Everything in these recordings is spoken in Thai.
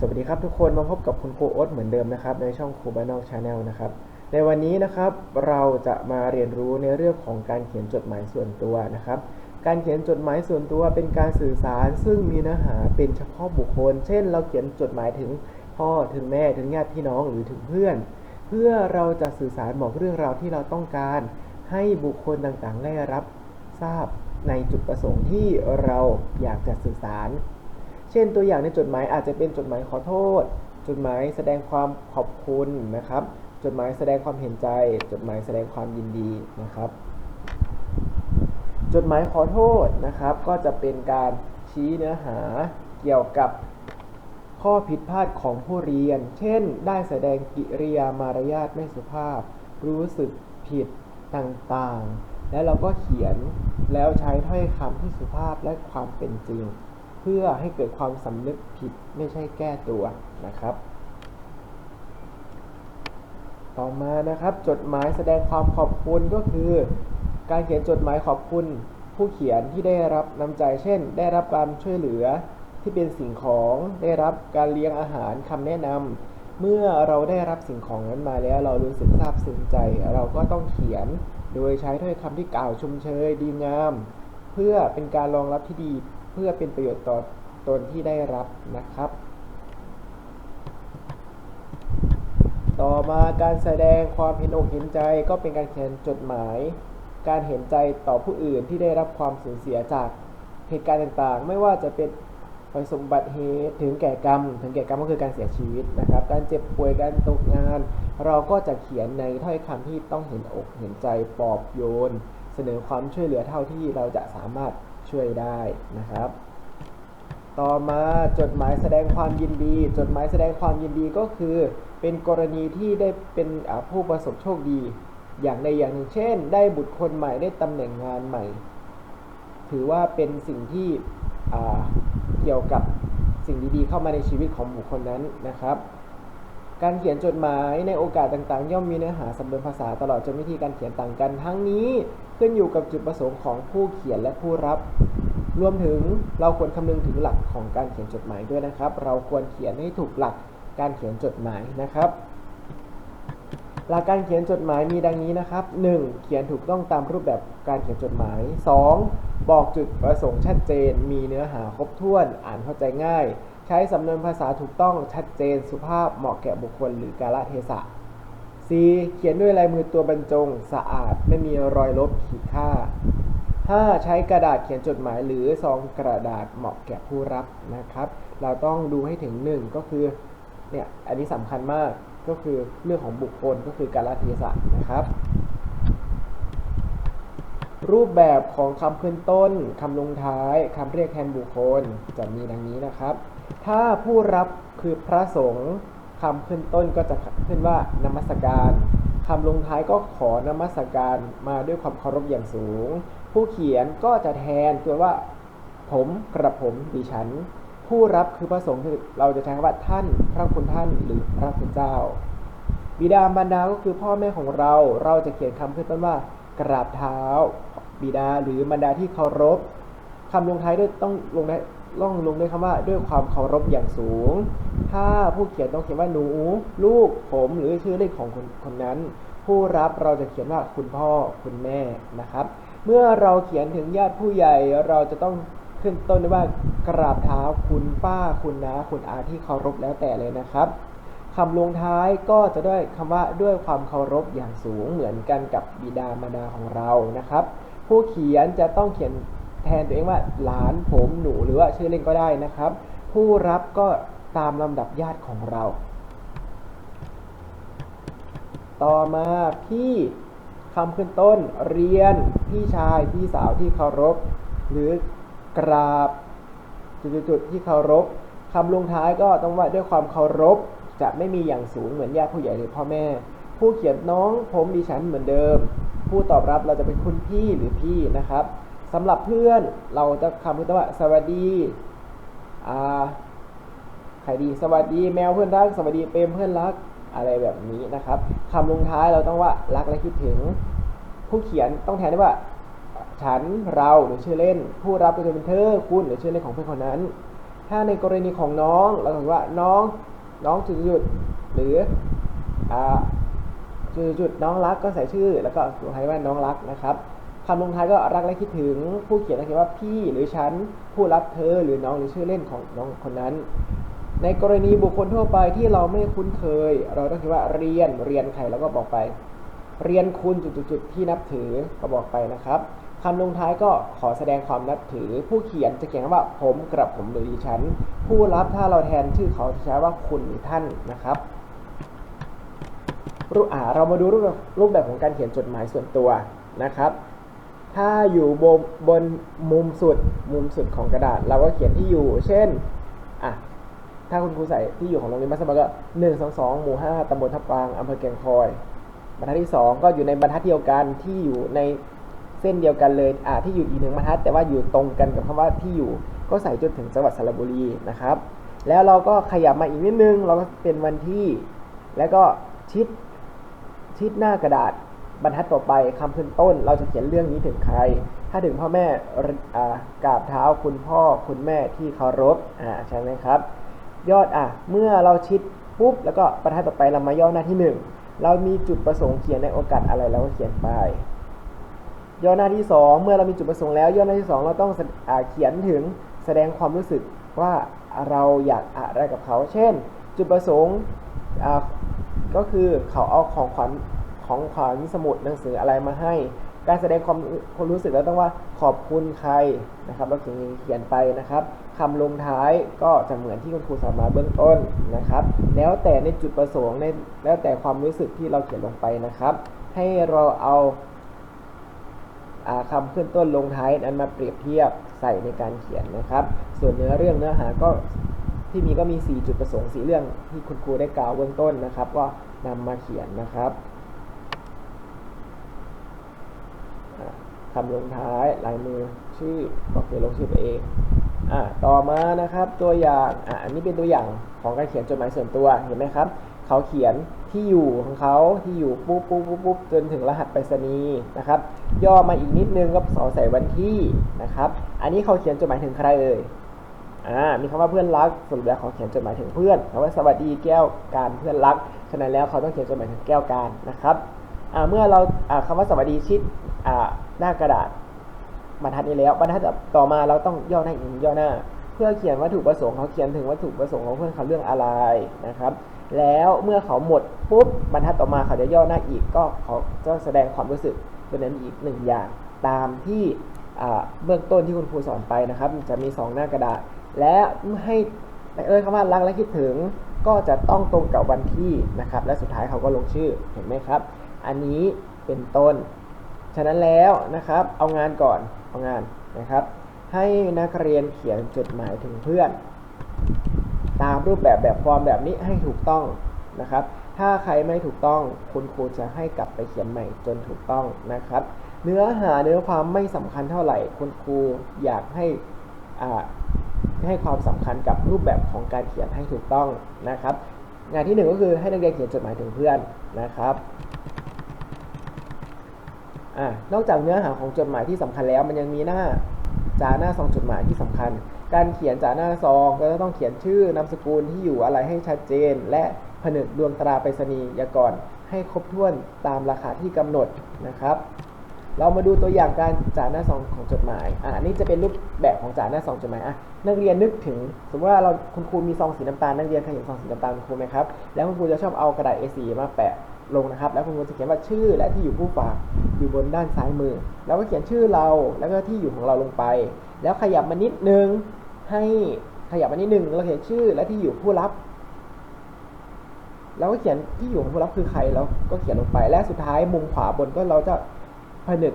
สวัสดีครับทุกคนมาพบกับคุณครูโอ๊ตเหมือนเดิมนะครับ ในช่องครูบ้านนอกชาแนลนะครับ ในวันนี้นะครับเราจะมาเรียนรู้ในเรื่องของการเขียนจดหมายส่วนตัวนะครับ การเขียนจดหมายส่วนตัวเป็นการสื่อสารซึ่งมีเนื้อหาเป็นเฉพาะบุคคล เช่น เราเขียนจดหมายถึงพ่อถึงแม่ถึงญาติพี่น้องหรือถึงเพื่อน เพื่อเราจะสื่อสารบอกเรื่องราวที่เราต้องการ ให้บุคคลต่างๆได้รับทราบในจุดประสงค์ที่เราอยากจะสื่อสาร ช่นตัวอย่างในจดหมายอาจจะเป็นจดหมายขอโทษ จดหมายแสดงความขอบคุณนะครับ จดหมายแสดงความเห็นใจ จดหมายแสดงความยินดีนะครับ จดหมายขอโทษนะครับ ก็จะเป็นการชี้เนื้อหาเกี่ยวกับข้อผิดพลาดของผู้เรียน เช่น ได้แสดงกิริยามารยาทไม่สุภาพ รู้สึกผิดต่างๆ และเราก็เขียนแล้วใช้ถ้อยคำที่สุภาพและความเป็นจริง พื่อให้เกิดความสำนึกผิดไม่ใช่แก้ตัวนะครับ ต่อมานะครับจดหมายแสดงความขอบคุณก็คือ การเขียนจดหมายขอบคุณ ผู้เขียนที่ได้รับน้ำใจเช่น ได้รับการช่วยเหลือที่เป็นสิ่งของได้รับการเลี้ยงอาหารคำแนะนำเมื่อเราได้รับสิ่งของนั้นมาแล้ว เรารู้สึกซาบซึ้งใจ เราก็ต้องเขียนโดยใช้ถ้อยคำที่กล่าวชมเชยดีงาม เพื่อเป็นการรองรับที่ดี พื่อเป็นประโยชน์ต่อตนที่ได้รับนะครับ ต่อมาการแสดงความเห็นอกเห็นใจก็เป็นการเขียนจดหมาย การเห็นใจต่อผู้อื่นที่ได้รับความสูญเสียจากเหตุการณ์ต่างๆ ไม่ว่าจะเป็นประสบอุบัติเหตุถึงแก่กรรม ถึงแก่กรรมก็คือการเสียชีวิตนะครับ การเจ็บป่วยการตกงาน เราก็จะเขียนในถ้อยคำที่ต้องเห็นอกเห็นใจปลอบโยน เสนอความช่วยเหลือเท่าที่เราจะสามารถ ช่วยได้นะครับ ต่อมาจดหมายแสดงความยินดี จดหมายแสดงความยินดีก็คือ เป็นกรณีที่ได้เป็นผู้ประสบโชคดี อย่างใดอย่างหนึ่งเช่น ได้บุตรคนใหม่ได้ตำแหน่งงานใหม่ ถือว่าเป็นสิ่งที่เกี่ยวกับสิ่งดีๆ เข้ามาในชีวิตของบุคคลนั้นนะครับการเขียนจดหมายในโอกาสต่างๆ ย่อมมีเนื้อหาสำนวนภาษาตลอดจนวิธีการเขียนต่างกัน ทั้งนี้ ขึ้นอยู่กับจุดประสงค์ของผู้เขียนและผู้รับ รวมถึงเราควรคำนึงถึงหลักของการเขียนจดหมายด้วยนะครับ เราควรเขียนให้ถูกหลักการเขียนจดหมายนะครับ หลักการเขียนจดหมายมีดังนี้นะครับ 1. เขียนถูกต้องตามรูปแบบการเขียนจดหมาย 2. บอกจุดประสงค์ชัดเจน มีเนื้อหาครบถ้วน อ่านเข้าใจง่าย ใช้สำนวนภาษาถูกต้องชัดเจนสุภาพเหมาะแก่บุคคลหรือกาลเทศะ C เขียนด้วยลายมือตัวบรรจงสะอาดไม่มีรอยลบขีดค่า 5. ใช้กระดาษเขียนจดหมายหรือซองกระดาษเหมาะแก่ผู้รับนะครับ เราต้องดูให้ถึง 1 ก็คือเนี่ยอันนี้สำคัญมากก็คือเรื่องของบุคคลก็คือการลเทศะนะครับ รูปแบบของคำขึ้นต้นคำลงท้ายคำเรียกแทนบุคคลจะมีดังนี้นะครับ ถ้าผู้รับคือพระสงฆ์ คำขึ้นต้นก็จะขึ้นว่านมัสการคำลงท้ายก็ขอนมัสการมาด้วยความเคารพอย่างสูง ผู้เขียนก็จะแทนตัวว่า ผมกระผมดิฉัน ผู้รับคือพระสงฆ์คือเราจะใช้คำว่าท่าน พระคุณท่านหรือพระคุณเจ้า บิดามารดาก็คือพ่อแม่ของเราเราจะเขียนคำขึ้นต้นว่า กราบเท้า บิดาหรือมารดาที่เคารพคำลงท้ายด้วยต้องลงได้ ล่องลงด้วยคำว่าด้วยความเคารพอย่างสูง ถ้าผู้เขียนต้องเขียนว่าหนู ลูกผมหรือชื่อเล่นของคนคนนั้น ผู้รับเราจะเขียนว่าคุณพ่อคุณแม่นะครับ เมื่อเราเขียนถึงญาติผู้ใหญ่เราจะต้องขึ้นต้นด้วยว่ากราบเท้าคุณป้าคุณน้าคุณอาที่เคารพแล้วแต่เลยนะครับคำลงท้ายก็จะด้วยคำว่าด้วยความเคารพอย่างสูงเหมือนกันกับบิดามารดาของเรานะครับ ผู้เขียนจะต้องเขียน แทนตัวเองว่าหลานผมหนูหรือว่าชื่อเล่นก็ได้นะครับ ผู้รับก็ตามลำดับญาติของเรา ต่อมาพี่คำขึ้นต้นเรียนพี่ชายพี่สาวที่เคารพ หรือกราบจุดๆที่เคารพคำลงท้ายก็ต้องว่าด้วยความเคารพ จะไม่มีอย่างสูงเหมือนญาติผู้ใหญ่หรือพ่อแม่ ผู้เขียนน้องผมดิฉันเหมือนเดิม ผู้ตอบรับเราจะเป็นคุณพี่หรือพี่นะครับ สำหรับเพื่อนเราจะคำขึ้นต้นว่าสวัสดีอ่าใครดีสวัสดีแมวเพื่อนรักสวัสดีเปรมเพื่อนรักอะไรแบบนี้นะครับคำลงท้ายเราต้องว่ารักและคิดถึง ผู้เขียนต้องแทนได้ว่า ฉันเราหรือชื่อเล่น ผู้รับก็จะเป็นเธอคุณหรือชื่อเล่นของเพื่อนคนนั้น ถ้าในกรณีของน้องเราถือว่าน้องน้องจุดๆหรืออ่าจุดน้องรักก็ใส่ชื่อ แล้วก็ลงท้ายว่าน้องรักนะครับ คำลงท้ายก็รักและคิดถึงผู้เขียนก็เขียนว่าพี่หรือฉันผู้รับเธอหรือน้องหรือชื่อเล่นของน้องคนนั้น ในกรณีบุคคลทั่วไปที่เราไม่คุ้นเคย เราต้องคิดว่าเรียนเรียนใครแล้วก็บอกไป เรียนคุณจุดๆที่นับถือก็บอกไปนะครับคำลงท้ายก็ขอแสดงความนับถือ ผู้เขียนจะเขียนว่าผมกระผมหรือดิฉัน ผู้รับถ้าเราแทนชื่อเขาจะใช้ว่าคุณหรือท่านนะครับรูปอ่าเรามาดูรูปแบบของการเขียนจดหมายส่วนตัวนะครับ ถ้าอยู่บนบนมุมสุดมุมสุดของกระดาษ เราก็เขียนที่อยู่ เช่นอะถ้าคุณครูใส่ที่อยู่ของโรงเรียนมัสยิดก็หนึ่งสองสองหมู่ห้าตำบลทับกวางอำเภอแก่งคอย บรรทัดที่สองก็อยู่ในบรรทัดเดียวกันที่อยู่ในเส้นเดียวกันเลยอ่าที่อยู่อีกหนึ่งบรรทัด แต่ว่าอยู่ตรงกันกับคำว่าที่อยู่ ก็ใส่จนถึงจังหวัดสระบุรีนะครับ แล้วเราก็ขยับมาอีกนิดนึง เราก็เป็นวันที่ แล้วก็ชิดชิดหน้ากระดาษ บรรทัดต่อไปคำพื้นต้นเราจะเขียนเรื่องนี้ถึงใคร ถ้าถึงพ่อแม่กราบเท้าคุณพ่อคุณแม่ที่เคารพอ่าใช่ไหมครับ ยอดอะเมื่อเราชิดปุ๊บแล้วก็บรรทัดต่อไปเรามาย่อหน้าที่หนึ่งเรามีจุดประสงค์เขียนในโอกาสอะไรเราก็เขียนไป ย่อหน้าที่สองเมื่อเรามีจุดประสงค์แล้วย่อหน้าที่สองเราต้องอเขียนถึงแสดงความรู้สึกว่าเราอยากอะไรกับเขา เช่น จุดประสงค์ก็คือเขาเอาของขวัญ ของขวัญสมุดหนังสืออะไรมาให้ การแสดงความความรู้สึกเราต้องว่าขอบคุณใครนะครับเราเขียนเขียนไปนะครับคำลงท้ายก็จะเหมือนที่คุณครูสอนมาเบื้องต้นนะครับ แล้วแต่ในจุดประสงค์ในแล้วแต่ความรู้สึกที่เราเขียนลงไปนะครับ ให้เราเอาอ่าคำขึ้นต้นลงท้ายนั้นมาเปรียบเทียบใส่ในการเขียนนะครับ ส่วนเนื้อเรื่องเนื้อหาก็ที่มีก็มี 4 จุดประสงค์สีเรื่องที่คุณครูได้กล่าวเบื้องต้นนะครับก็นำมาเขียนนะครับอ่า คำลงท้ายลายมือชื่อก็เขียนลงชื่อตัวเองอ่าต่อมานะครับตัวอย่างอ่าอันนี้เป็นตัวอย่างของการเขียนจดหมายส่วนตัวเห็นไหมครับ เขาเขียนที่อยู่ของเขาที่อยู่ปุ๊บปุ๊บปุ๊บปุ๊บจนถึงรหัสไปรษณีย์นะครับ ย่อมาอีกนิดนึงก็สอใส่วันที่นะครับ อันนี้เขาเขียนจดหมายถึงใครเอ่ยอ่ามีคำว่าเพื่อนรักสรุปแล้วเขาเขียนจดหมายถึงเพื่อนคำว่าสวัสดีแก้วการเพื่อนรักฉะนั้นแล้วเขาต้องเขียนจดหมายถึงแก้วการนะครับอ่าเมื่อเราอ่าคำว่าสวัสดีชิด หน้ากระดาษบรรทัดนี้แล้ว บรรทัดต่อมาเราต้องย่อหน้าอีกย่อหน้า เพื่อเขียนวัตถุประสงค์เขาเขียนถึงวัตถุประสงค์ของเพื่อนเขาเรื่องอะไรนะครับ แล้วเมื่อเขาหมดปุ๊บบรรทัดต่อมาเขาจะย่อหน้าอีกก็เขาจะแสดงความรู้สึกตัวนั้นอีกหนึ่งอย่างตามที่เบื้องต้นที่คุณครูสอนไปนะครับ จะมี 2 หน้ากระดาษ และให้เอ่ยคำว่ารักและคิดถึงก็จะต้องตรงกับวันที่นะครับ และสุดท้ายเขาก็ลงชื่อเห็นไหมครับ อันนี้เป็นต้น ฉะนั้นแล้วนะครับ เอางานก่อนเอางานนะครับ ให้นักเรียนเขียนจดหมายถึงเพื่อน ตามรูปแบบแบบฟอร์มแบบนี้ให้ถูกต้องนะครับ ถ้าใครไม่ถูกต้องคุณครูจะให้กลับไปเขียนใหม่จนถูกต้องนะครับ เนื้อหาเนื้อความไม่สำคัญเท่าไหร่ คุณครูอยากให้อ่าให้ความสำคัญกับรูปแบบของการเขียนให้ถูกต้องนะครับ งานที่หนึ่งก็คือให้นักเรียนเขียนจดหมายถึงเพื่อนนะครับ อ่านอกจากเนื้อหาของจดหมายที่สำคัญแล้ว มันยังมีหน้าจาหน้าซองจดหมายที่สำคัญ การเขียนจาหน้าซองก็จะต้องเขียนชื่อนามสกุลที่อยู่อะไรให้ชัดเจน และผนึกดวงตราไปรษณียากรให้ครบถ้วนตามราคาที่กำหนดนะครับ เรามาดูตัวอย่างการจ่าหน้าซองของจดหมายอ่านี่จะเป็นรูปแบบของจ่าหน้าซองจดหมายอะนักเรียนนึกถึง สมมติว่าเราคุณครูมีซองสีน้ำตาลนักเรียนเคยเห็นซองสีน้ำตาลคุณครูไหมครับแล้วคุณครูจะชอบเอากระดาษ A4 มาแปะลงนะครับ แล้วคุณครูจะเขียนว่าชื่อและที่อยู่ผู้ฝาก อยู่บนด้านซ้ายมือ แล้วก็เขียนชื่อเราแล้วก็ที่อยู่ของเราลงไป แล้วขยับมานิดนึงให้ขยับมานิดนึงเราเขียนชื่อและที่อยู่ผู้รับแล้วก็เขียนที่อยู่ของผู้รับคือใครแล้วก็เขียนลงไปและสุดท้ายมุมขวาบนก็เราจะผนึก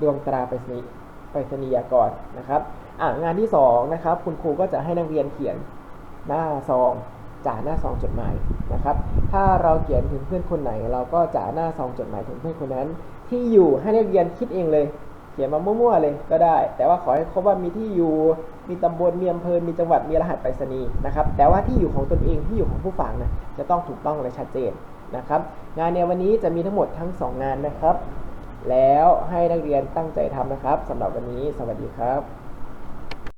ดวงตราไปรษณีย์ไปรษณียากรนะครับอ่างานที่สองนะครับคุณครูก็จะให้นักเรียนเขียนหน้าซองจ่าหน้าซองจดหมายนะครับ ถ้าเราเขียนถึงเพื่อนคนไหน เราก็จ่าหน้าซองจดหมายถึงเพื่อนคนนั้น ที่อยู่ให้นักเรียนคิดเองเลย เขียนมามั่วๆเลยก็ได้ แต่ว่าขอให้ครบว่ามีที่อยู่ มีตำบล มีอำเภอ มีจังหวัด มีรหัสไปรษณีย์นะครับ แต่ว่าที่อยู่ของตนเอง ที่อยู่ของผู้ฝากนะจะต้องถูกต้องและชัดเจนนะครับ งานในวันนี้จะมีทั้งหมดทั้ง 2 งานนะครับ แล้วให้นักเรียนตั้งใจทำนะครับสำหรับวันนี้ สวัสดีครับ